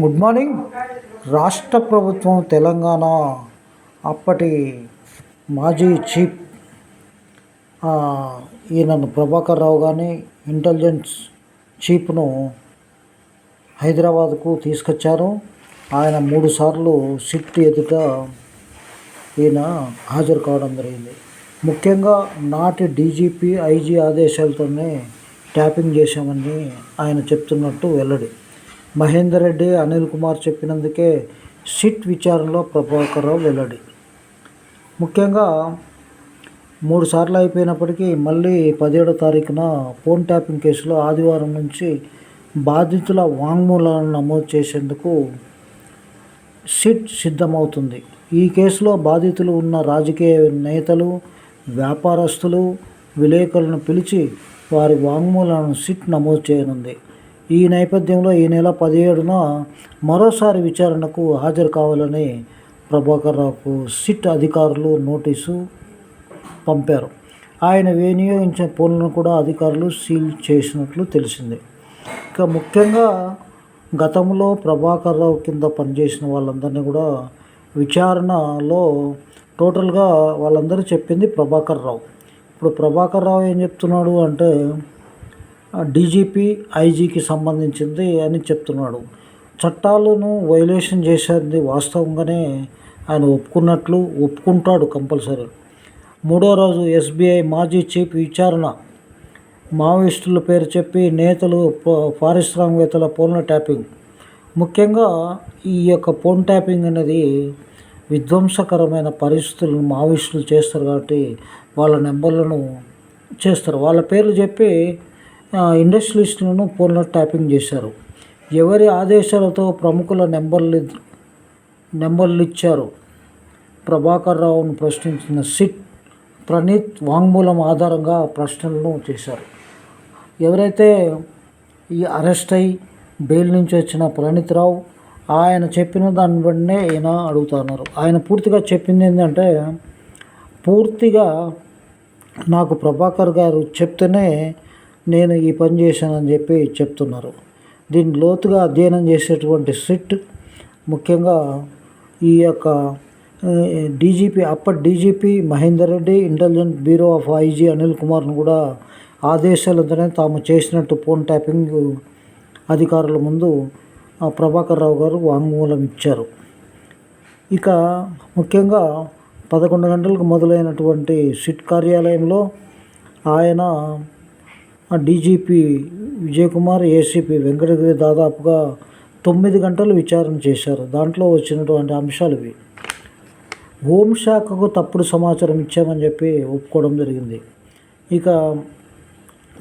Good morning రాష్ట్ర ప్రభుత్వం తెలంగాణ అప్పటి మాజీ చీఫ్ ఈయనను ప్రభాకర్ రావు కానీ ఇంటెలిజెన్స్ చీఫ్ను హైదరాబాద్కు తీసుకొచ్చారు. ఆయన మూడుసార్లు సిట్ ఎదుట ఈయన హాజరు కావడం జరిగింది. ముఖ్యంగా నాటి డీజీపీ ఐజీ ఆదేశాలతోనే ట్యాపింగ్ చేశామని ఆయన చెప్తున్నట్టు వెల్లడి. మహేందర్ రెడ్డి అనిల్ కుమార్ చెప్పినందుకే సిట్ విచారణలో ప్రభాకర్ రావు వెల్లడి. ముఖ్యంగా మూడు సార్లు అయిపోయినప్పటికీ మళ్ళీ పదిహేడో తారీఖున ఫోన్ ట్యాపింగ్ కేసులో ఆదివారం నుంచి బాధితుల వాంగ్మూలాలను నమోదు చేసేందుకు సిట్ సిద్ధమవుతుంది. ఈ కేసులో బాధితులు ఉన్న రాజకీయ నేతలు వ్యాపారస్తులు విలేకరులను పిలిచి వారి వాంగ్మూలాలను సిట్ నమోదు చేయనుంది. ఈ నేపథ్యంలో ఈ నెల పదిహేడున మరోసారి విచారణకు హాజరు కావాలని ప్రభాకర్ రావుకు సిట్ అధికారులు నోటీసు పంపారు. ఆయన వినియోగించిన ఫోన్లను కూడా అధికారులు సీల్ చేసినట్లు తెలిసింది. ఇక ముఖ్యంగా గతంలో ప్రభాకర్ రావు కింద పనిచేసిన వాళ్ళందరినీ కూడా విచారణలో టోటల్గా వాళ్ళందరూ చెప్పింది ప్రభాకర్ రావు. ఇప్పుడు ప్రభాకర్ రావు ఏం చెప్తున్నాడు అంటే డీజీపీ ఐజీకి సంబంధించింది అని చెప్తున్నాడు. చట్టాలను వైలేషన్ చేసేది వాస్తవంగానే ఆయన ఒప్పుకున్నట్లు ఒప్పుకుంటాడు కంపల్సరీ. మూడో రోజు ఎస్బీఐ మాజీ చీఫ్ విచారణ. మావోయిస్టుల పేరు చెప్పి నేతలు పారిశ్రామికవేత్తల ఫోన్ల ట్యాపింగ్. ముఖ్యంగా ఈ యొక్క ఫోన్ ట్యాపింగ్ అనేది విధ్వంసకరమైన పరిస్థితులను మావోయిస్టులు చేస్తారు కాబట్టి వాళ్ళ నెంబర్లను చేస్తారు. వాళ్ళ పేర్లు చెప్పి ఇండస్ట్రియలిస్టులను ఫోన్లో ట్యాపింగ్ చేశారు. ఎవరి ఆదేశాలతో ప్రముఖుల నెంబర్లు నెంబర్లు ఇచ్చారు? ప్రభాకర్ రావును ప్రశ్నించిన సిట్ ప్రణీత్ వాంగ్మూలం ఆధారంగా ప్రశ్నలను చేశారు. ఎవరైతే ఈ అరెస్ట్ అయి బెయిల్ నుంచి వచ్చిన ప్రణీత్ రావు ఆయన చెప్పిన దాన్ని బట్టినే ఈయన అడుగుతున్నారు ఆయన పూర్తిగా చెప్పింది ఏంటంటే పూర్తిగా నాకు ప్రభాకర్ గారు చెప్తేనే నేను ఈ పని చేశానని చెప్పి చెప్తున్నారు. దీన్ని లోతుగా అధ్యయనం చేసేటువంటి సిట్ ముఖ్యంగా ఈ యొక్క డీజీపీ అప్పటి DGP Mahender Reddy intelligent bureau of IG Anil కుమార్ను కూడా ఆదేశాలతోనే తాము చేసినట్టు ఫోన్ ట్యాపింగ్ అధికారుల ముందు ప్రభాకర్ రావు గారు వాంగ్మూలం ఇచ్చారు. ఇక ముఖ్యంగా పదకొండు గంటలకు మొదలైనటువంటి సిట్ కార్యాలయంలో ఆయన డీజీపీ విజయ్ కుమార్ ఏసీపీ వెంకటగిరి దాదాపుగా తొమ్మిది గంటలు విచారణ చేశారు. దాంట్లో వచ్చినటువంటి అంశాలు ఇవి. హోంశాఖకు తప్పుడు సమాచారం ఇచ్చామని చెప్పి ఒప్పుకోవడం జరిగింది. ఇక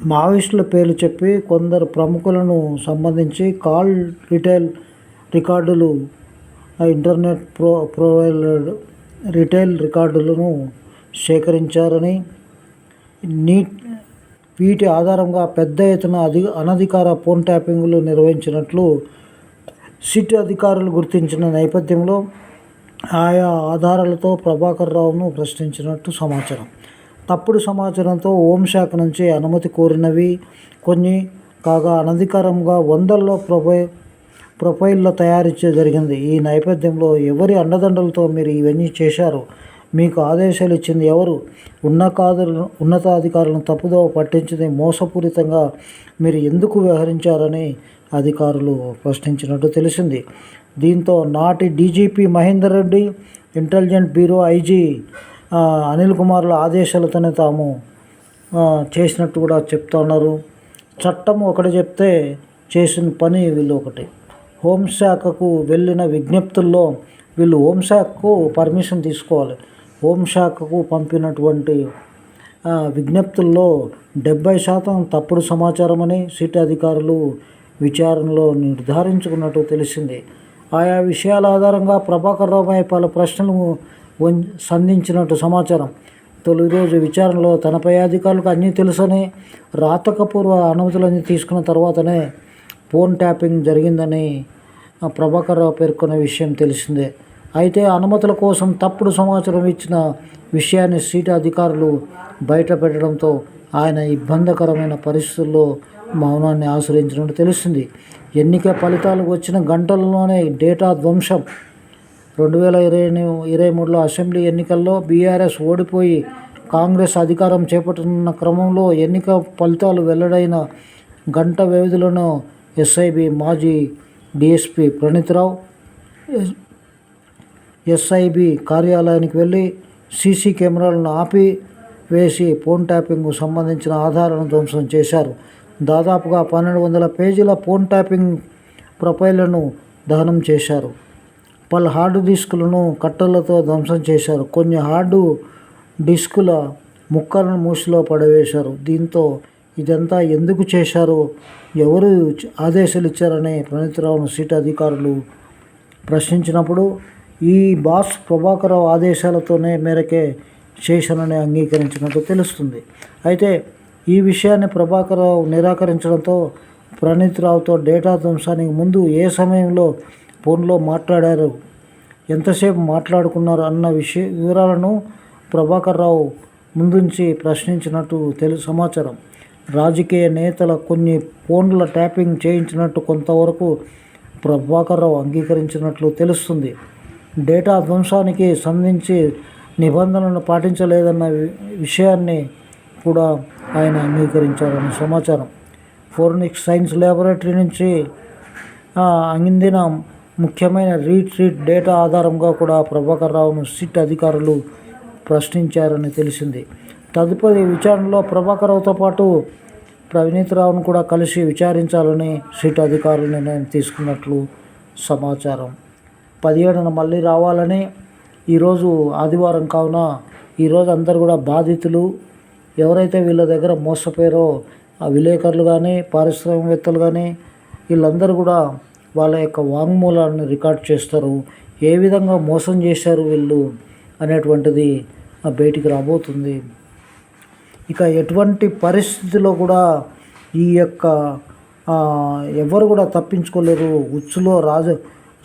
మావోయిస్టుల పేర్లు చెప్పి కొందరు ప్రముఖులను సంబంధించి call retail records internet pro provider retail రికార్డులను సేకరించారని నీట్ వీటి ఆధారంగా పెద్ద ఎత్తున అధి అనధికార ఫోన్ ట్యాపింగ్లు నిర్వహించినట్లు సిట్ అధికారులు గుర్తించిన నేపథ్యంలో ఆయా ఆధారాలతో ప్రభాకర్ రావును ప్రశ్నించినట్టు సమాచారం. తప్పుడు సమాచారంతో హోంశాఖ నుంచి అనుమతి కోరినవి కొన్ని కాగా అనధికారంగా వందల్లో ప్రొఫై ప్రొఫైల్లో తయారు చే జరిగింది. ఈ నేపథ్యంలో ఎవరి అండదండలతో మీరు ఇవన్నీ చేశారు? మీకు ఆదేశాలు ఇచ్చింది ఎవరు? ఉన్నతాధికారులను ఉన్నతాధికారులను తప్పుదోవ పట్టించింది మోసపూరితంగా మీరు ఎందుకు వ్యవహరించారని అధికారులు ప్రశ్నించినట్టు తెలిసింది. దీంతో నాటి DGP Mahender Reddy intelligent bureau IG Anil కుమార్ల ఆదేశాలతోనే తాము చేసినట్టు కూడా చెప్తున్నారు చట్టం ఒకటి చెప్తే చేసిన పని వీళ్ళు ఒకటి. హోంశాఖకు వెళ్ళిన విజ్ఞప్తుల్లో వీళ్ళు హోంశాఖకు పర్మిషన్ తీసుకోవాలి. హోంశాఖకు పంపినటువంటి విజ్ఞప్తుల్లో డెబ్బై శాతం తప్పుడు సమాచారమని సిటీ అధికారులు విచారణలో నిర్ధారించుకున్నట్టు తెలిసింది. ఆయా విషయాల ఆధారంగా ప్రభాకర్ రావుపై పలు ప్రశ్నలు సంధించినట్టు సమాచారం. తొలి రోజు విచారణలో తనపై అధికారులకు అన్నీ తెలుసని రాతకపూర్వ అనుమతులన్నీ తీసుకున్న తర్వాతనే ఫోన్ ట్యాపింగ్ జరిగిందని ప్రభాకర్ రావు పేర్కొన్న విషయం తెలిసిందే. అయితే అనుమతుల కోసం తప్పుడు సమాచారం ఇచ్చిన విషయాన్ని సీటు అధికారులు బయటపెట్టడంతో ఆయన ఇబ్బందికరమైన పరిస్థితుల్లో మౌనాన్ని ఆశ్రయించినట్టు తెలుస్తుంది. ఎన్నిక ఫలితాలు వచ్చిన గంటల్లోనే డేటా ధ్వంసం. రెండు వేల ఇరవై ఇరవై మూడులో అసెంబ్లీ ఎన్నికల్లో బీఆర్ఎస్ ఓడిపోయి కాంగ్రెస్ అధికారం చేపట్టుతున్న క్రమంలో ఎన్నిక ఫలితాలు వెల్లడైన గంట వ్యవధిలోనూ ఎస్ఐబి మాజీ డిఎస్పి ప్రణీత్రావు ఎస్ఐబి కార్యాలయానికి వెళ్ళి సీసీ కెమెరాలను ఆపి వేసి ఫోన్ ట్యాపింగ్కు సంబంధించిన ఆధారాలను ధ్వంసం చేశారు. దాదాపుగా పన్నెండు వందల పేజీల ఫోన్ ట్యాపింగ్ ప్రొఫైళ్ళను దహనం చేశారు. పలు హార్డ్ డిస్కులను కట్టెలతో ధ్వంసం చేశారు. కొన్ని హార్డు డిస్కుల ముక్కలను మూసిలో పడవేశారు. దీంతో ఇదంతా ఎందుకు చేశారు? ఎవరు ఆదేశాలు ఇచ్చారని ప్రణీతరావును సీటు అధికారులు ప్రశ్నించినప్పుడు ఈ బాస్ ప్రభాకరరావు ఆదేశాలతోనే మేరకే చేశానని అంగీకరించినట్టు తెలుస్తుంది. అయితే ఈ విషయాన్ని ప్రభాకరరావు నిరాకరించడంతో ప్రణీత్ రావుతో డేటా ధ్వంసానికి ముందు ఏ సమయంలో ఫోన్లో మాట్లాడారు ఎంతసేపు మాట్లాడుకున్నారు అన్న విషయ వివరాలను ప్రభాకరరావు ముందుంచి ప్రశ్నించినట్టు తెలు సమాచారం. రాజకీయ నేతల కొన్ని ఫోన్ల ట్యాపింగ్ చేయించినట్టు కొంతవరకు ప్రభాకరరావు అంగీకరించినట్లు తెలుస్తుంది. డేటా ధ్వంసానికి సంధించి నిబంధనలను పాటించలేదన్న విషయాన్ని కూడా ఆయన అంగీకరించారని సమాచారం. ఫోరెనిక్ సైన్స్ ల్యాబొరేటరీ నుంచి అందిన ముఖ్యమైన రీట్రీట్ డేటా ఆధారంగా కూడా ప్రభాకర్ రావును సిట్ అధికారులు ప్రశ్నించారని తెలిసింది. తదుపరి విచారణలో ప్రభాకర్ రావుతో పాటు ప్రవినీత్ రావును కూడా కలిసి విచారించాలని సిట్ అధికారులు నిర్ణయం తీసుకున్నట్లు సమాచారం. పదిహేడున మళ్ళీ రావాలని ఈరోజు ఆదివారం కావున ఈరోజు అందరు కూడా బాధితులు ఎవరైతే వీళ్ళ దగ్గర మోసపోయారో ఆ విలేకరులు కానీ పారిశ్రామికవేత్తలు కానీ వీళ్ళందరూ కూడా వాళ్ళ యొక్క వాంగ్మూలాన్ని రికార్డ్ చేస్తారు. ఏ విధంగా మోసం చేశారు వీళ్ళు అనేటువంటిది ఆ బయటికి రాబోతుంది. ఇక ఎటువంటి పరిస్థితిలో కూడా ఈ యొక్క ఎవరు కూడా తప్పించుకోలేరు. ఉచ్చులో రాజు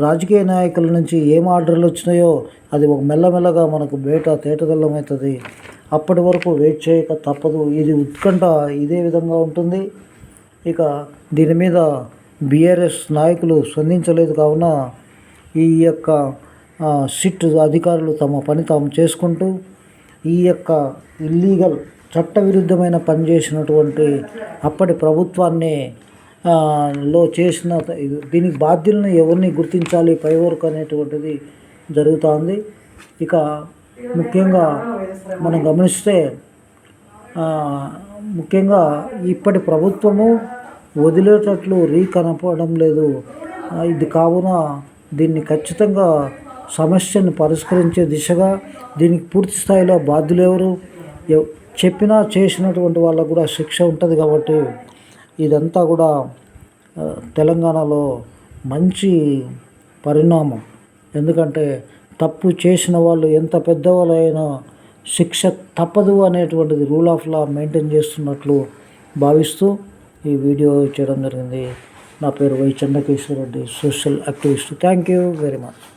రాజకీయ నాయకుల నుంచి ఏం ఆర్డర్లు వచ్చినాయో అది ఒక మెల్లమెల్లగా మనకు బయట తేటదల్లమవుతుంది అప్పటి వరకు వెయిట్ చేయక తప్పదు. ఇది ఉత్కంఠ ఇదే విధంగా ఉంటుంది. ఇక దీని మీద బీఆర్ఎస్ నాయకులు స్పందించలేదు కావున ఈ యొక్క సిట్ అధికారులు తమ పని తాము చేసుకుంటూ ఈ యొక్క ఇల్లీగల్ చట్టవిరుద్ధమైన పని చేసినటువంటి అప్పటి ప్రభుత్వాన్ని లో చేసిన ఇది- దీనికి బాధ్యులను ఎవరిని గుర్తించాలి పై వరకు అనేటువంటిది జరుగుతోంది. ఇక ముఖ్యంగా మనం గమనిస్తే ముఖ్యంగా ఇప్పటి ప్రభుత్వము వదిలేటట్లు రీ కనపడడం లేదు ఇది కావున దీన్ని ఖచ్చితంగా సమస్యను పరిష్కరించే దిశగా దీనికి పూర్తి స్థాయిలో బాధ్యులు ఎవరు? చెప్పినా చేసినటువంటి వాళ్ళకు కూడా శిక్ష ఉంటుంది కాబట్టి ఇదంతా కూడా తెలంగాణలో మంచి పరిణామం. ఎందుకంటే తప్పు చేసిన వాళ్ళు ఎంత పెద్దవాళ్ళైనా శిక్ష తప్పదు అనేటువంటిది రూల్ ఆఫ్ లా మెయింటైన్ చేస్తున్నట్లు భావిస్తూ ఈ వీడియో చేయడం జరిగింది. నా పేరు Y Chennakeswara Reddy social activist. Thank you very much.